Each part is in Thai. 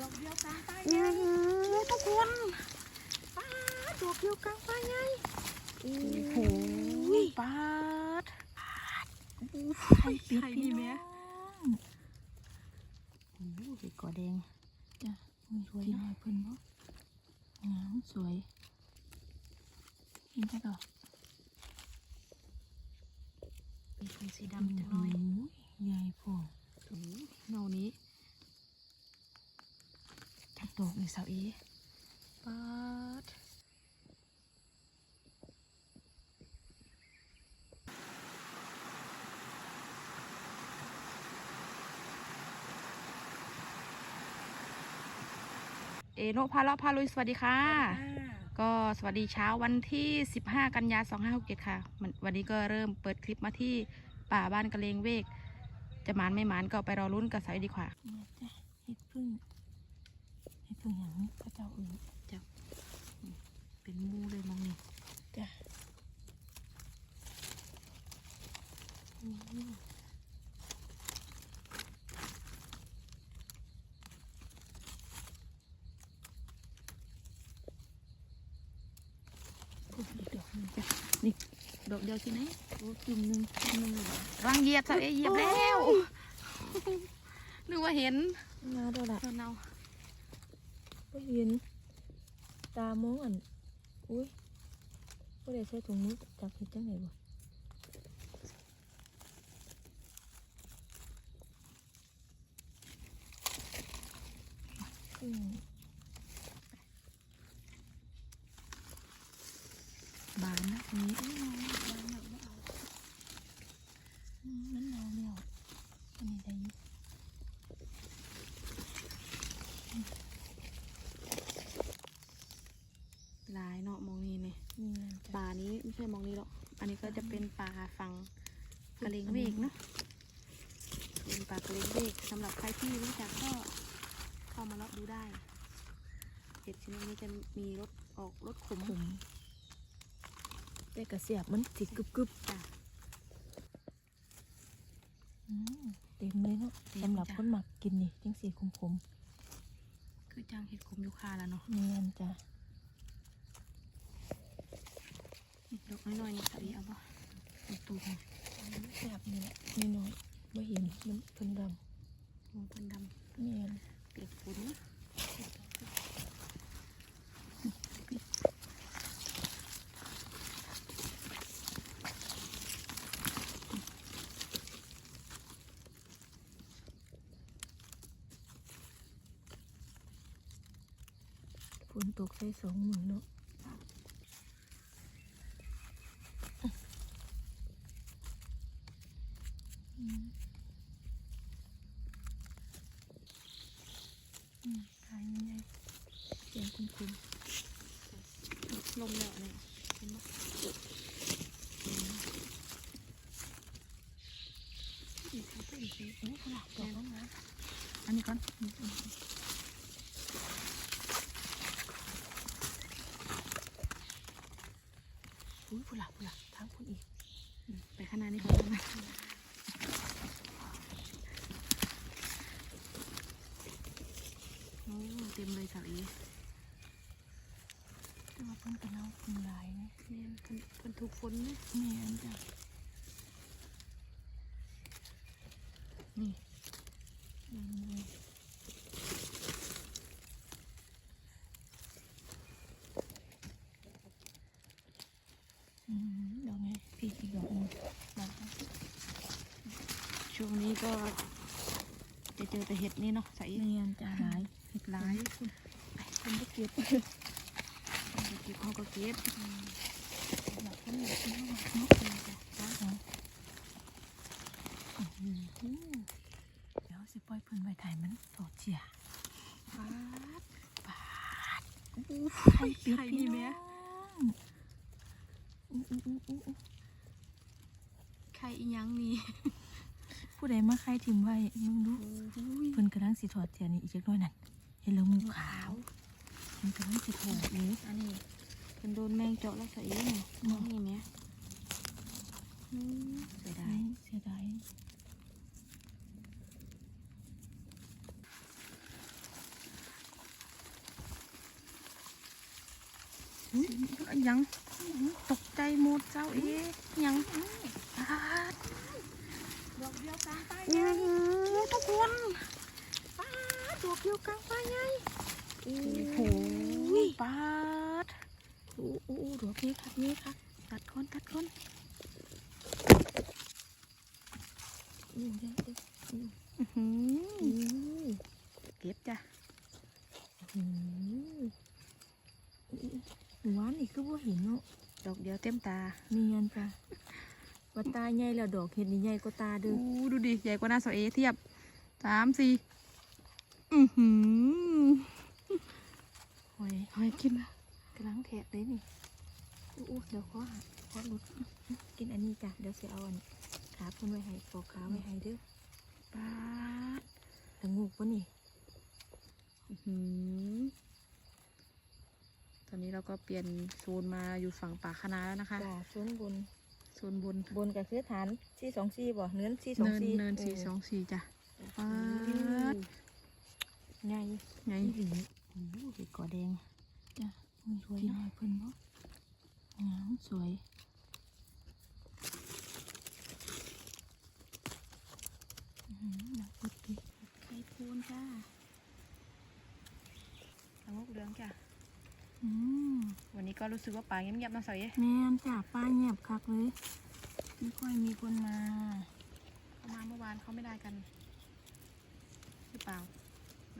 ดอกเดียวกลางป่าอือทุกคนป้าดอกเดียวกลางป่าใหญ่โอ้โหป้าดไข่เป็ดพี่น้องโอ้โหเห็ดกอแดงจ้ะสวยนะเพิ่นบ่งามสวยเห็นจ้ะดอกเป็นสีดำจังหน่อยใหญ่พอโอ้เงานี้ จักดอกในเสาเอป้าดเอโนพาเลาะพาลุยสวัสดีค่ะ ก็สวัสดีเช้าวันที่ 15 กันยา 2567 ค่ะมันวันนี้ก็เริ่มเปิดคลิปมาที่ป่าบ้านกระเลงเวก จะหมานไม่หมานก็ไปรอลุ้นกับสายดีกว่า เนี่ยจ้ะเห็ดพึ่ง เห็ดพึ่งอย่างนี้พระเจ้าเอื่นเป็นหมูเลยมองนี่จ้ะอืมพูดอีกดอกหนึงจ้ะดอกเดียวที่ไหนโอ้จุ่มหนึงจุ่มหนึงเลยเหรอรังเหยียบสายเหยียบแล้วนึกว่าเห็นมาดอกละเพิ่นเอา ก็เห็น ตามองอันอุ้ยก็ได้ใช้ถุงมือจับเห็ดจังไหนบ่อืม บานนะตรงนี้ อืมมันเนาแล้วอันนี้ได้อยู่ หลายเนาะมองนี่นี่ มีงานจ้ะ ป่านี้ ไม่ใช่มองนี้หรอก อันนี้ก็จะเป็นป่าฝั่งกระเลงเวกเนาะ เป็นป่ากระเลงเวกสำหรับใครที่รู้จักก็เข้ามาเลาะดูได้เห็ดชนิดนี้จะมีรสออกรสขมผมแต่กระเสียบมันสิกึบกึบจ้ะอืมเต็มเลยเนาะเต็มสำหรับจ้ะคนหมักกินนี่จังสีขมขมคือจังเห็ดขมยูคาแล้วเนาะๆมีงานจ้ะ นี่ ดอกน้อยๆนี่สามีเอาป่ะเอาตูมแสบนี่แหละนี่น้อยไม่เห็นมันเพิ่นดมองเป็นดำนี่งานำเปียกฝนนะฝนตกใส่สองมือเนาะอืมอืม ขายยังไงเสียงคุ้มลมแล้วเนี่ยเห็นๆอีกครับอีกทีเอ้ยขนาดดอกแล้วนะอันนี้ก่อนอุ้ยผู้หลักผู้หลักทางผู้อีก ไปข้างหน้านี่ก่อนนะโอ้ เต็มเลยสาวอีแต่ว่าเพิ่นเป็นเอาคุณลายนะแม่นเพิ่นเพิ่นถูกฝนนะแม่นจ้ะนี่อืมอืมดอกไงพี่อีกดอกหนึงมาค่ะช่วงนี้ก็จะเจอแต่เห็ดนี่เนาะสาวอีแม่นจ้ะหลาย เห็ดหลายคุณคุณได้เก็บเก็บเขาก็เก็บหลักคนเหลือที่ห้องเนาะนี่จ้ะจ้ะอืมเดี๋ยวสิปล่อยเพิ่นไว้ถ่ายมันสดเจียปาดปาดไข่เป็ดพี่แม่อู้อู้อู้อู้อู้ไข่อีหยังนี่ผู้ใดมาใครทิมไว้มึงดูเพิ่นกำลังสิถอดเจียนนี่อีกจักน่อยนั่น เห็นล้วงูขาว มันก็ไม่สิบหกนิ้วอันนี้เป็นโดนแมงเจาะแล้วใส่ยังเห็นไหมเสียดายเสียดายยังตกใจหมดเจ้าเอ๊ยยังดอกเดียวตามไปเนี่ย อกเดียวกลางป่าใหญ่โอ้โอ้โหปาดโอ้โอ้ดอกนี้ครับนี่ครับตัดคนตัดคนอืมยังอีกอืมอื้อหืออืมเก็บจ้ะอืมหวานนี่คือว่าเห็นเนาะดอกเดียวเต็มตาเนียนจ้ะว่าตาใหญ่แล้วดอกเห็ดนี่ใหญ่กว่าตาเด้อโอ้ดูดิใหญ่กว่าหน้าเสาเอเทียบสามสี่ อือหือหอยหอยกินนะกำลังแทะเลยนี่อู้อู้เดี๋ยวขอหาขอหลุดกินอันนี้จ้ะเดี๋ยวเสียเอาอันขาพุ่นไว้ให้ปอกขาไว้ให้เด้อปาดแต่งูปะนี่อื้อหือตอนนี้เราก็เปลี่ยนโซนมาอยู่ฝั่งป่าคณะแล้วนะคะจ้าส่วนบนโซนบนบนกับคือฐานสี่สองสี่บ่เนื้อสี่สองเนินสี่เนินสี่สองสี่จ้ะปา ดไงไงนี่หลีโอ้โหเห็ดกอแดงจ้ะมีสวยเนาะเพิ่นบ่งามสวยอื้อหือหนักปุดดิไข่พูนจ้าตะงกเหลืองจ้ะอืมวันนี้ก็รู้สึกว่าป่าเงียบๆนะเสาเอแม่นจ้ะป้าเงียบคักเลยไม่ค่อยมีคนมาเขามาเมื่อวานเขาไม่ได้กันหรือเปล่า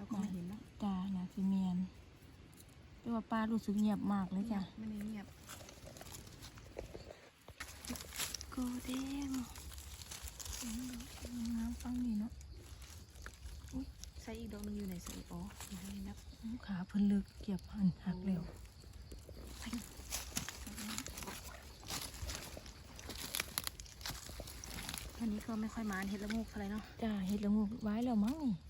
เราก็ไม่เห็นเนาะจ้าน่ะสิเมียนแต่ว่าป้ารู้สึกเงียบมากเลยจ้ะไม่ได้เงียบกอแดงงามฟังนี่เนาะใส่อีกดอกหนึงอยู่ไหนเสาเออ๋ออยู่ในนับขาเพิ่นลึกเก็บหันหักเร็ววันนี้ก็ไม่ค่อยมาเห็ดละโงกเท่าไหรเนาะจ้าเห็ดละงูไว้แล้วมั้งนี่หายาก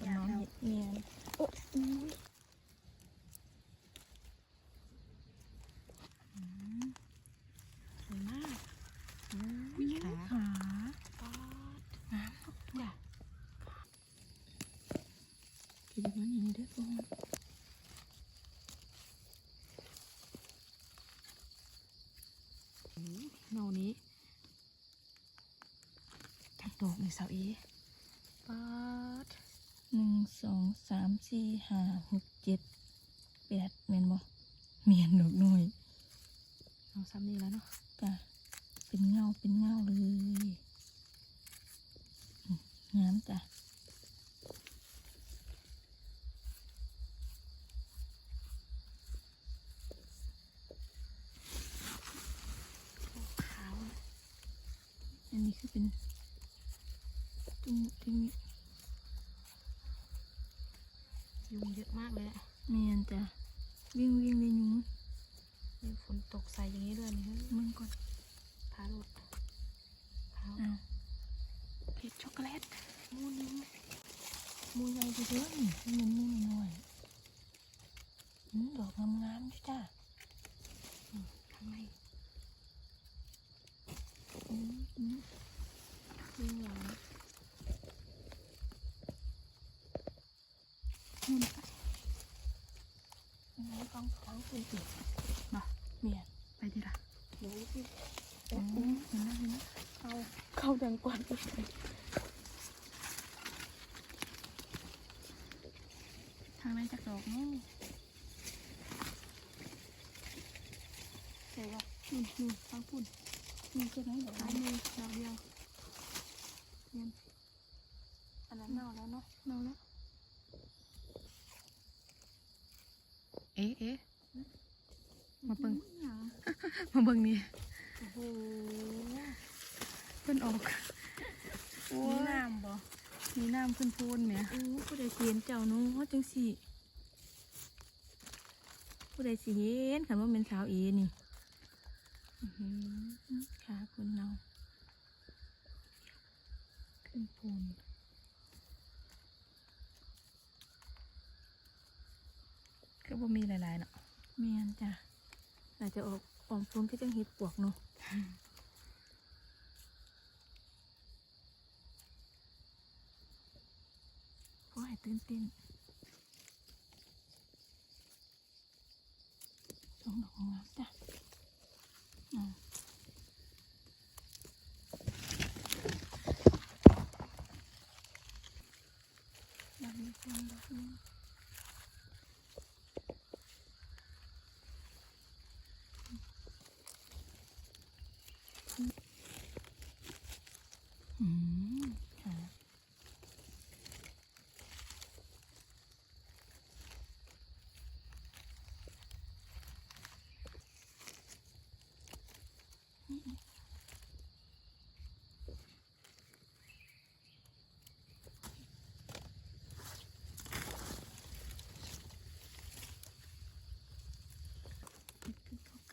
เป็นน้องเห็ดเมียนโอ้ยสวยมากอุ้ยขาขาปาดงามจ้ะกินมันอย่างนี้เด้อพ่อเงานี้จักดอกนี่เสาเอปาด หนึ่งสองสามสี่ห้าหกเจ็ดแปดเมียนบ่เมียนดอกน้อยเอาซ้ำนี่แล้วเนาะจ้ะเป็นเงาเป็นเงาเลยอืมงามจ้ะขาวอันนี้คือเป็นตุ้มที่มียุงเยอะ มากเลยอะเมียนจ้ะวิ่งวิ่งเลยยุงมีฝนตกใส่อย่างนี้ด้วยนี่เฮ้ยมันก่อนพาหลุดขาวอ้าวเผ็ดช็อกโกแลตมูนึงมูใหญ่ไปเด้อนี่ให้มันมูหน่อยอืมดอกงามๆอยู่จ้ะ ข้างใน อืมอืม ยิ่งหวาน นู่นไปอันนี้กองเขาคุณติ เนาะ เมียน ไปดีละ ดูสิโอ้โหเห็นไหมเห็นไหมเข้า เข้าดังกว่าอีกเลยทางในจากดอกนู้นใช่ว่านู่นนู่นฟังพูดนี่ใช่ไหมดอกซ้าไม้ยมือดอกเดียวอันนั้นเน่าแล้วเนาะเน่าแล้วเอ๊ะเอ๊ะมาเบิ่งหนังมาเบิ่งนี่โอ้โหเพิ่น ออกโอ้มียน้ำบ่มีน้ำขึ้นโพนเนี่ยโอ้ผู้ใดสิเห็นเจ้าเนาะจังสิผู้ใดสิเห็นคันว่าเป็นสาวเอนี่อื้อหือขาคุณเนาขึ้นปูนก็บ่มีหลายๆเนาะเมียนจ้ะอาจจะออกออมปูนก็จังเห็ดปวกเนาะเพราะให้ ตื่นเต้นสองดอกงามจ้ะอืมดอกนี้เป็นดอกนี้อืมค่ะ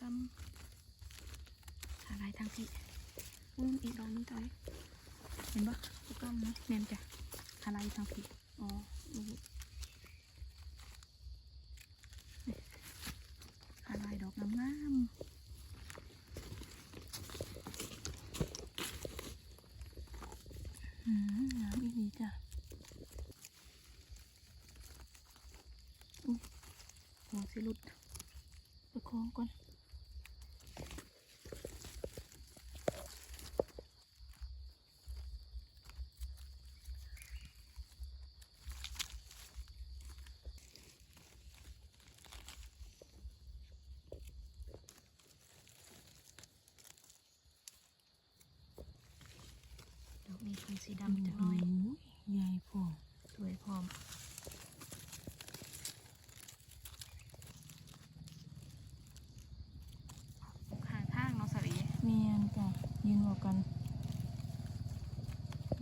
คือเขากำอะไรทางพี่อุ้มอีกดอกนึงจอยเห็นปะเขากำนะแม่นจ้ะอะไรทางพี่อ๋ออืออะไรดอกงามงามๆอืมงามอีกดีจ้ะอุ้ยหัวสิหลุด ประคองก่อน ดอกนี้คือสีดำจังหน่อยใหญ่พอสวยพร้อมข้างทางเนาะสวีเมียนจ้ะยืนหัวกัน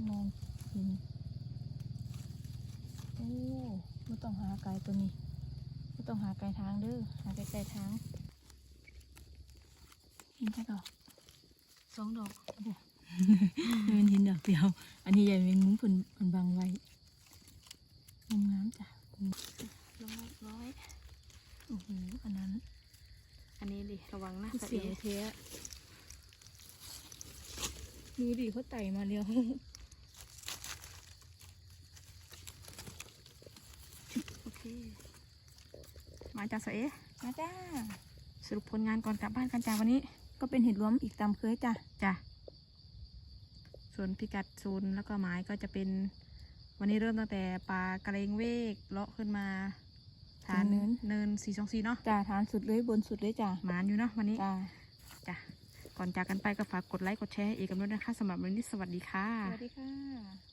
มองเห็นโอ้ไม่ต้องหาไกลตัวนี้ไม่ต้องหาไกลทางเด้อหาไกลไกลทางเห็นแค่ดอกสองดอก มันเห็นดอกเดียว อันนี้ใหญ่เป็นมุ้งผลผลบางไว้งามงามๆจ้ะร้อยร้อยโอ้โหอันนั้น อันนี้ดิระวังนะคือสะเสีเอยวเทะดูดิเขาไต่มาเร็วโอเค มาจากสะเอมาจ้าสรุปผลงานก่อนกลับบ้านกันจ้าวันนี้ ก็เป็นเห็ดรวมอีกตามเคยจ้ะจ้ะ ส่วนพิกัดศูนย์แล้วก็หมายก็จะเป็น วันนี้เริ่มตั้งแต่ปลากระเลงเวกเลาะขึ้นมาฐานเนินสี่สองสี่เนาะจ้าฐานสุดเลยบนสุดเลยจ้ะหมานอยู่เนาะวันนี้จ้าจ้ะก่อนจากกันไปก็ฝากกดไลค์กดแชร์ให้เอกกับนุชนะคะสำหรับวันนี้สวัสดีค่ะ สวัสดีค่ะ